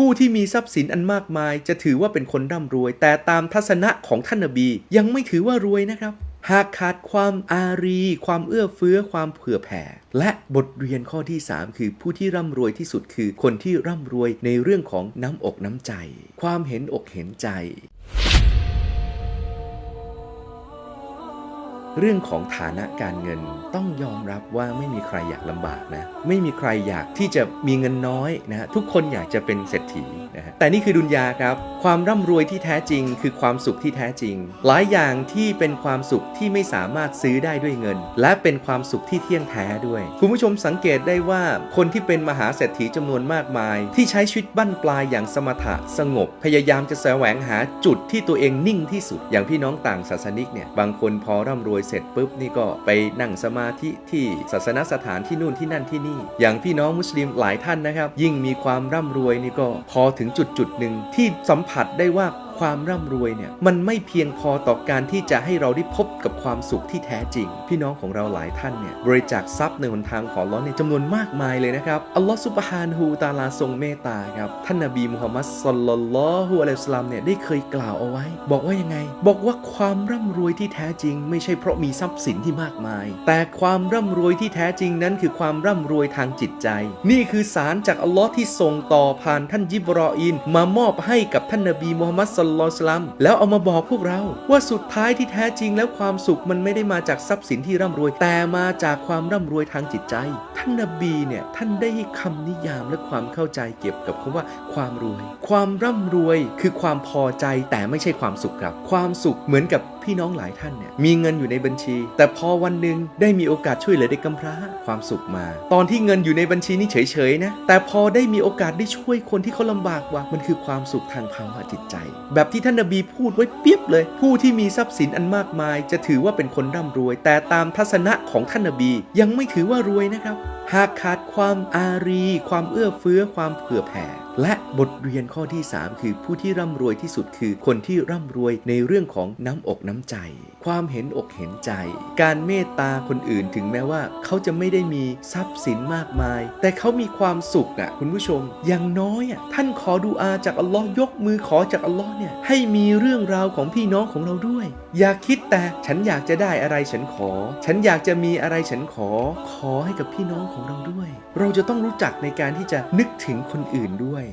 ผู้ที่มีทรัพย์สินอันมากมาย จะถือว่าเป็นคนร่ำรวย แต่ตามทัศนะของท่านนบียังไม่ถือว่ารวยนะครับ หากขาดความอารี ความเอื้อเฟื้อความเผื่อแผ่ และบทเรียนข้อที่ 3 คือผู้ที่ร่ำรวยที่สุดคือคนที่ร่ำรวยในเรื่องของน้ำอกน้ำใจ ความเห็นอกเห็นใจ เรื่องของฐานะการเงินต้องยอมรับว่าไม่มีใครอยากลำบากนะ ไม่มีใครอยากที่จะมีเงินน้อยนะทุกคนอยากจะเป็นเศรษฐีนะฮะแต่นี่คือดุนยาครับ ความร่ำรวยที่แท้จริง คือความสุขที่แท้จริง หลายอย่างที่เป็นความสุขที่ไม่สามารถซื้อได้ด้วยเงิน และเป็นความสุขที่เที่ยงแท้ด้วย คุณผู้ชมสังเกตได้ว่าคนที่เป็นมหาเศรษฐีจำนวนมากมาย ที่ใช้ชีวิตบั้นปลายอย่างสมถะสงบ พยายามจะแสวงหาจุดที่ตัวเองนิ่งที่สุด อย่างพี่น้องต่างศาสนิกเนี่ยบางคนพอร่ำรวยเสร็จปุ๊บนี่ก็ไปนั่งสมาธิที่ศาสนสถานที่นู่นที่นั่นที่นี่ อย่างพี่น้องมุสลิมหลายท่านนะครับ ยิ่งมีความร่ำรวยนี่ก็พอถึงจุดจุดหนึ่งที่สัมผัสได้ว่า ความร่ำรวยเนี่ยมันไม่เพียงพอต่อการที่จะให้เราได้พบกับความสุขที่แท้จริง พี่น้องของเราหลายท่านเนี่ยบริจาคทรัพย์ในหนทางของอัลเลอฮ์ในจำนวนมากมายเลยนะครับอัลลอฮ์ซุบฮานฮูตาลาทรงเมตตาครับท่านนบีมุฮัมมัดศ็อลลัลลอฮุอะลัยฮิวะซัลลัมเนี่ยได้เคยกล่าวเอาไว้ บอกว่ายังไง บอกว่าความร่ำรวยที่แท้จริง ไม่ใช่เพราะมีทรัพย์สินที่มากมาย แต่ความร่ำรวยที่แท้จริงนั้นคือความร่ำรวยทางจิตใจ นี่คือสารจากอัลลอฮ์ที่ส่งต่อผ่านท่านยิบรออีนมามอบให้กับท่านนบีมุฮัมมัดศ็อลลลอสลัยฮิวะซัลลัมแล้วเอามาบอกพวกเราว่าสุดท้ายที่แท้จริงแล้วความสุขมันไม่ได้มาจากทรัพย์สินที่ร่ำรวย แต่มาจากความร่ำรวยทางจิตใจ ท่านนบีเนี่ยท่านได้ให้คำนิยามและความเข้าใจเกี่ยวกับคำว่าความรวย ความร่ำรวยคือความพอใจแต่ไม่ใช่ความสุขครับ ความสุขเหมือนกับ พี่น้องหลายท่านเนี่ยมีเงินอยู่ในบัญชี แต่พอวันหนึ่งได้มีโอกาสช่วยเหลือเด็กกำพร้าความสุขมา ตอนที่เงินอยู่ในบัญชีนี่เฉยๆนะแต่พอได้มีโอกาสได้ช่วยคนที่เขาลำบากว่ามันคือความสุขทางภาวะจิตใจ แบบที่ท่านนบีพูดไว้เปียบเลย ผู้ที่มีทรัพย์สินอันมากมาย จะถือว่าเป็นคนร่ำรวย แต่ตามทัศนะของท่านนบี ยังไม่ถือว่ารวยนะครับ หากขาดความอารี ความเอื้อเฟื้อความเผื่อแผ่ และบทเรียนข้อที่ 3 คือผู้ที่ร่ำรวยที่สุดคือคนที่ร่ำรวยในเรื่องของน้ำอกน้ำใจ ความเห็นอกเห็นใจ การเมตตาคนอื่นถึงแม้ว่า เขาจะไม่ได้มีทรัพย์สินมากมาย แต่เขามีความสุขอะคุณผู้ชม อย่างน้อยอะท่านขอดูอาจากอัลลอฮ์ยกมือขอจากอัลลอฮ์เนี่ยให้มีเรื่องราวของพี่น้องของเราด้วย อย่าคิดแต่ฉันอยากจะได้อะไรฉันขอ ฉันอยากจะมีอะไรฉันขอ ขอให้กับพี่น้องของเราด้วย เราจะต้องรู้จักในการที่จะนึกถึงคนอื่นด้วย